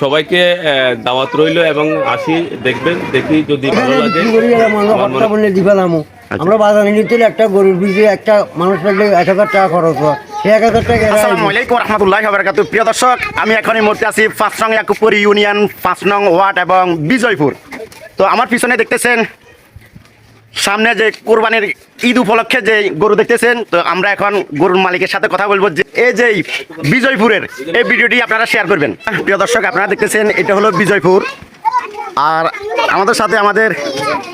সবাইকে দাওয়াত রইল এবং আসি দেখবেন দেখি যদি ভালো লাগে। আর আমরা বাজার নিতে একটা গরুর বিজে একটা মানুষ পেলে এক হাজার টাকা খরচ হয়। প্রিয় দর্শক আমি এখন এই মুহূর্তে আছি পাঁচ নং ইয়াকুবপুর ইউনিয়ন পাঁচ নং ওয়ার্ড এবং বিজয়পুর। তো আমার পিছনে দেখতেছেন সামনে যে কোরবানির ঈদ উপলক্ষে যে গরু দেখতেছেন তো আমরা এখন গরুর মালিকের সাথে কথা বলব যে এই যে বিজয়পুরের এই ভিডিওটি আপনারা শেয়ার করবেন। প্রিয় দর্শক আপনারা দেখতেছেন এটা হলো বিজয়পুর। আর আমাদের সাথে আমাদের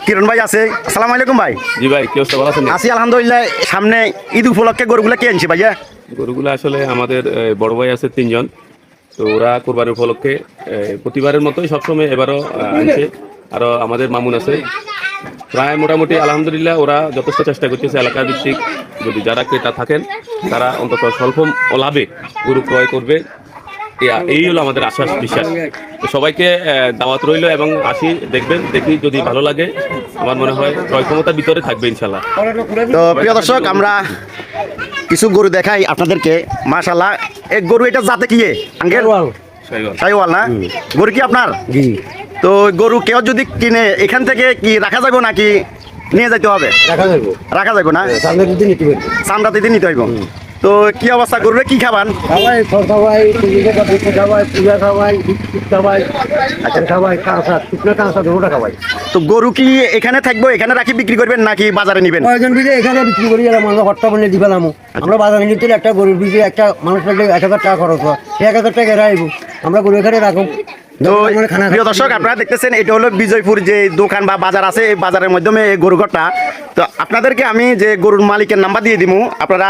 কিরণ ভাই আছে। আসসালামু আলাইকুম ভাই। জি ভাই কি অবস্থা? ভালো আছেন? আছি আলহামদুলিল্লাহ। সামনে ঈদ উপলক্ষে গরুগুলো কে আনছি ভাইয়া? গরুগুলো আসলে আমাদের বড় ভাই আছে তিনজন। তো ওরা কোরবানি উপলক্ষে প্রতিবারের মতোই সবসময় এবারও আনছে। আরও আমাদের মামুন আছে। প্রায় মোটামুটি আলহামদুলিল্লাহ ওরা যথেষ্ট চেষ্টা করতেছে এলাকা ভিত্তিক যদি যারা ক্রেতা থাকেন তারা অন্তত স্বল্প লাভে গরু ক্রয় করবে। এই হলো আমাদের আশ্বাস বিশ্বাস। সবাইকে দাওয়াত রইল এবং আসি দেখবেন দেখি যদি ভালো লাগে আমার মনে হয় ক্রয় ক্ষমতার ভিতরে থাকবে ইনশাল্লাহ তো প্রিয় দর্শক আমরা কিছু গরু দেখাই আপনাদেরকে। মাশাল্লাহ এক গরু এটা জাতে কি আঙ্গেল সাইওয়াল। সাইওয়াল না? গরু কি আপনার? জি। তো গরু কেউ যদি কিনে এখান থেকে কি রাখা যাবে নাকি নিয়ে যাইতে হবে? রাখা যাব রাখা যাবে না? চামড়া দিতে নিতে হইব। তো কি অবস্থা গরুরে? কি খাবান? খাওয়াই খাওয়াই তুলিকে খাওয়াই পূজা খাওয়াই বিস্কুট খাওয়াই আচার খাওয়াই কাঁচা শুকনো কাঁচা দুটোটা খাওয়াই। তো গরু কি এখানে থাকব এখানে রাখি বিক্রি করবেন নাকি বাজারে নেবেন? কয়েকজন এখানে বিক্রি করি আর আমরা দিবা নামো। আমরা বাজারে নিতে একটা গরুর পিছিয়ে একটা মানুষ লাগলে এক হাজার টাকা খরচ হয়। এক হাজার টাকা এরা আমরা গরু এখানে রাখো তো প্রিয় দর্শক আপনারা দেখতেছেন এটা হলো বিজয়পুর যে দোকান বা বাজার আছে এই বাজারের মাধ্যমে এই গরু ঘরটা। তো আপনাদেরকে আমি যে গরুর মালিকের নাম্বার দিয়ে দিব আপনারা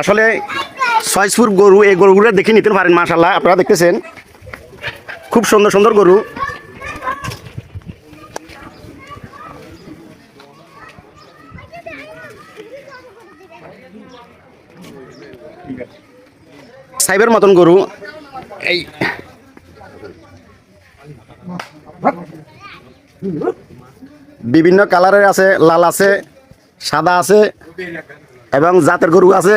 আসলে ছয়সপুর গরু এই গরুগুলো দেখে নিতে পারেন মাশাল্লাহ আপনারা দেখতেছেন খুব সুন্দর সুন্দর গরু। সাইবের মতন গরু। এই বিভিন্ন কালারের আছে, লাল আছে, সাদা আছে এবং জাতের গরু আছে।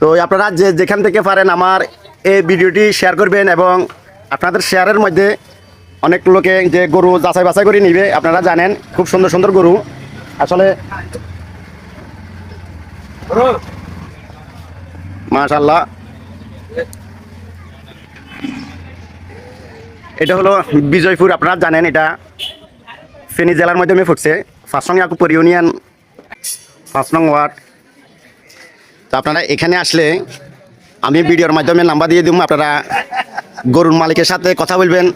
তো আপনারা যে যেখান থেকে পারেন আমার এই ভিডিওটি শেয়ার করবেন এবং আপনাদের শেয়ারের মধ্যে অনেক লোকে যে গরু যাচাই বাছাই করে নিবে, আপনারা জানেন, খুব সুন্দর সুন্দর গরু। আসলে মাশাল্লাহ এটা হলো বিজয়পুর, আপনারা জানেন এটা ফেনী জেলার মাধ্যমে ফুটছে। পাঁচ নং ইয়াকুপুর ইউনিয়ন পাঁচ নং ওয়ার্ড। তো আপনারা এখানে আসলে আমি ভিডিওর মাধ্যমে নাম্বার দিয়ে দিব, আপনারা গরুর মালিকের সাথে কথা বলবেন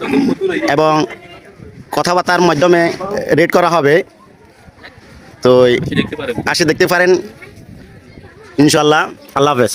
এবং কথাবার্তার মাধ্যমে রেড করা হবে। তো আসে, দেখতে পারেন। ইনশাল্লাহ, আল্লাহ হাফেজ।